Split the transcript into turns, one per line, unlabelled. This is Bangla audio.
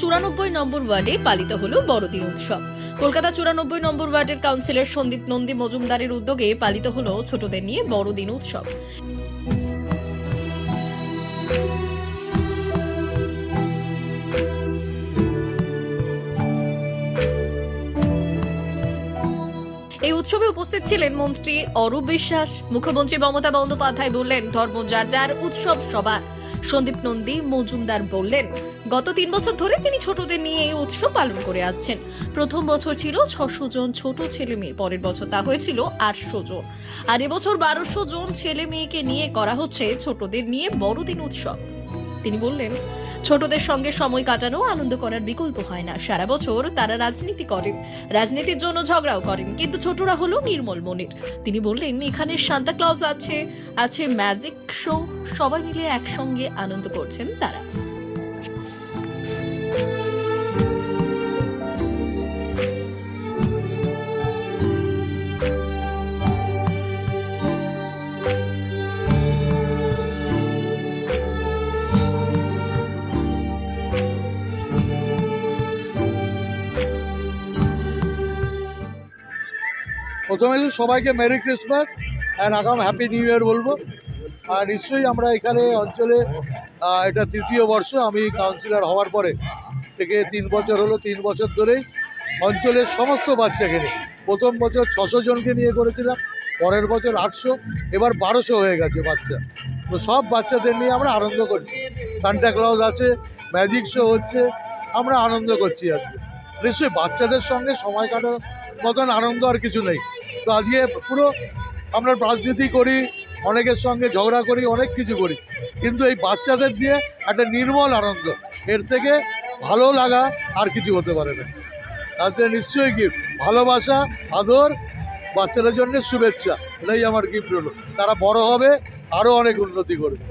চুরানব্বই নম্বর ওয়ার্ডে পালিত হলো বড়দিন উৎসব। কলকাতা চুরানব্বই নম্বর ওয়ার্ডের কাউন্সিলর সন্দীপ নন্দী মজুমদারের উদ্যোগে পালিত হলো ছোটদের নিয়ে বড়দিন উৎসব। এই উৎসবে উপস্থিত ছিলেন মন্ত্রী অরূপ বিশ্বাস, মুখ্যমন্ত্রী মমতা বন্দ্যোপাধ্যায় বললেন, ধর্ম যার যার, উৎসব সবার। সন্দীপ নন্দী মজুমদার বললেন, গত তিন বছর ধরে তিনি ছোটদের নিয়ে এই উৎসব পালন করে আসছেন। প্রথম বছর ছিল ছশো জন ছোট ছেলে মেয়ে, পরের বছর তা হয়েছিল আটশো জন। আর এবছর বারোশো জন ছেলে মেয়েকে নিয়ে করা হচ্ছে ছোটদের নিয়ে বড়দিন উৎসব। তিনি বললেন ছোটদের সঙ্গে সময় কাটানো আনন্দ করার বিকল্প হয় না। সারা বছর তারা রাজনীতি করেন। রাজনীতির জন্য ঝগড়াও করেন, কিন্তু ছোটরা হলো নির্মল মনের। তিনি বললেন, এখানে সান্তা ক্লজ আছে আছে ম্যাজিক শো, সবাই মিলে একসঙ্গে আনন্দ করছেন তারা।
প্রথমে তো সবাইকে মেরি ক্রিসমাস অ্যান্ড আগাম হ্যাপি নিউ ইয়ার বলব। আর নিশ্চয়ই আমরা এখানে অঞ্চলে এটা তৃতীয় বর্ষ, আমি কাউন্সিলর হওয়ার পরে থেকে তিন বছর হলো, তিন বছর ধরেই অঞ্চলের সমস্ত বাচ্চাকে নিয়ে। প্রথম বছর ছশো জনকে নিয়ে করেছিলাম, পরের বছর আটশো, এবার বারোশো হয়ে গেছে বাচ্চা। তো সব বাচ্চাদের নিয়ে আমরা আনন্দ করছি। সান্টা ক্লজ আছে ম্যাজিক শো হচ্ছে, আমরা আনন্দ করছি আজকে। নিশ্চয়ই বাচ্চাদের সঙ্গে সময় কাটার মতন আনন্দ আর কিছু নেই। তো আজকে পুরো আমরা রাজনীতি করি, অনেকের সঙ্গে ঝগড়া করি, অনেক কিছু করি। কিন্তু এই বাচ্চাদের দিয়ে একটা নির্মল আনন্দ, এর থেকে ভালো লাগা আর কিছু হতে পারে না। তাতে নিশ্চয়ই গিফট ভালোবাসা, আদর, বাচ্চাদের জন্য শুভেচ্ছা, এটাই আমার গিফট হলো তারা বড় হবে আরও অনেক উন্নতি করবে।